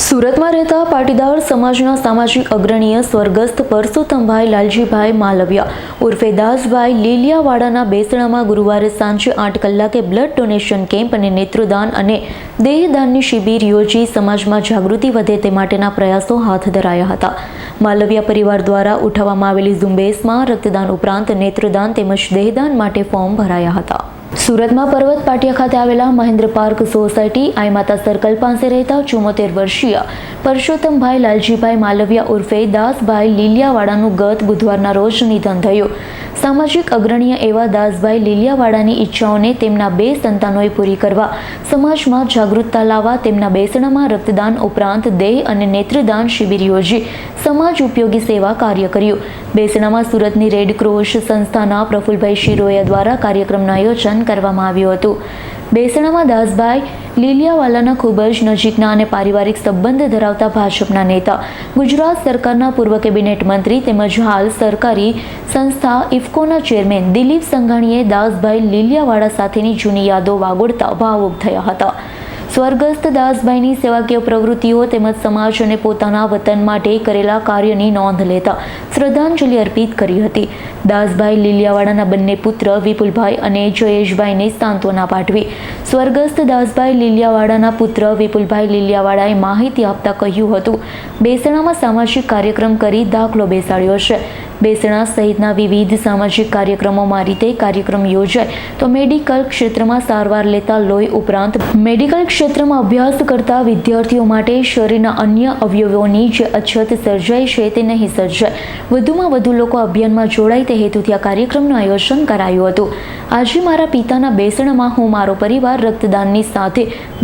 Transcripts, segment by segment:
સુરતમાં રહેતા પાટીદાર સમાજના સામાજિક અગ્રણીય સ્વર્ગસ્થ પરસોત્તમભાઈ લાલજીભાઈ માલવિયા ઉર્ફે દાસભાઈ લીલિયાવાડાના બેસણામાં ગુરુવારે સાંજે આઠ કલાકે બ્લડ ડોનેશન કેમ્પ અને નેત્રદાન અને દેહદાનની શિબિર યોજી સમાજમાં જાગૃતિ વધે તે માટેના પ્રયાસો હાથ ધરાયા હતા. માલવિયા પરિવાર દ્વારા ઉઠાવવામાં આવેલી ઝુંબેશમાં રક્તદાન ઉપરાંત નેત્રદાન તેમજ દેહદાન માટે ફોર્મ ભરાયા હતા. સુરતમાં પર્વત પાટિયા ખાતે આવેલા Mahendra park society, Aimata circle પાસે રહેતા ચુમ્મોતેર વર્ષીય પરસોત્તમભાઈ લાલજીભાઈ માલવિયા ઉર્ફે દાસભાઈ લીલિયાવાડાનું ગત બુધવારના રોજ નિધન થયું. સામાજિક અગ્રણીય એવા દાસભાઈ લીલિયાવાડાની ઈચ્છાઓને તેમના બે સંતાનોએ પૂરી કરવા, સમાજમાં જાગૃતતા લાવવા તેમના બેસણામાં રક્તદાન ઉપરાંત દેહ અને નેત્રદાન શિબિર યોજી સમાજ ઉપયોગી સેવા કાર્ય કર્યું. બેસણામાં સુરતની રેડ ક્રોસ સંસ્થાના પ્રફુલભાઈ શિરોયા દ્વારા કાર્યક્રમનું આયોજન કરવામાં આવ્યું હતું. બેસણામાં દાસભાઈ લીલિયાવાલાના ખૂબ જ નજીકના અને પારિવારિક સંબંધ ધરાવતા ભાજપના નેતા, ગુજરાત સરકારના પૂર્વ કેબિનેટ મંત્રી તેમજ હાલ સરકારી સંસ્થા ઇફકોના ચેરમેન દિલીપ સંઘાણીએ દાસભાઈ લીલિયાવાળા સાથેની જૂની યાદો વાગોળતા ભાવુક થયા હતા. સ્વર્ગસ્થ દાસભાઈની સેવાકીય પ્રવૃત્તિઓ તેમજ સમાજ અને પોતાના વતન માટે કરેલા કાર્યની નોંધ લેતા શ્રદ્ધાંજલિ અર્પિત કરી હતી. દાસભાઈ લીલિયાવાડાના બંને પુત્ર વિપુલભાઈ અને જયેશભાઈને સાંત્વના પાઠવી. સ્વર્ગસ્થ દાસભાઈ લીલિયાવાડાના પુત્ર વિપુલભાઈ લીલિયાવાડાએ માહિતી આપતા કહ્યું હતું, બેસણામાં સામાજિક કાર્યક્રમ કરી દાખલો બેસાડ્યો છે. બેસણા સહિતના વિવિધ સામાજિક કાર્યક્રમોમાં રીતે કાર્યક્રમ યોજાય, તો મેડિકલ ક્ષેત્રમાં સારવાર લેતા લોહી ઉપરાંત મેડિકલ ક્ષેત્રમાં અભ્યાસ કરતા વિદ્યાર્થીઓ માટે શરીરના અન્ય અવયવોની જે અછત સર્જાય છે તે નહીં સર્જાય. વધુમાં વધુ લોકો અભિયાનમાં જોડાય તે હેતુથી આ કાર્યક્રમનું આયોજન કરાયું હતું. આજે મારા પિતાના બેસણામાં હું મારો પરિવાર રક્તદાનની સાથે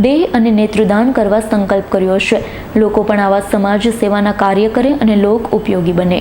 દેહ અને નેત્રદાન કરવા સંકલ્પ કર્યો છે. લોકો પણ આવા સમાજ સેવાના કાર્ય કરે અને લોક ઉપયોગી બને.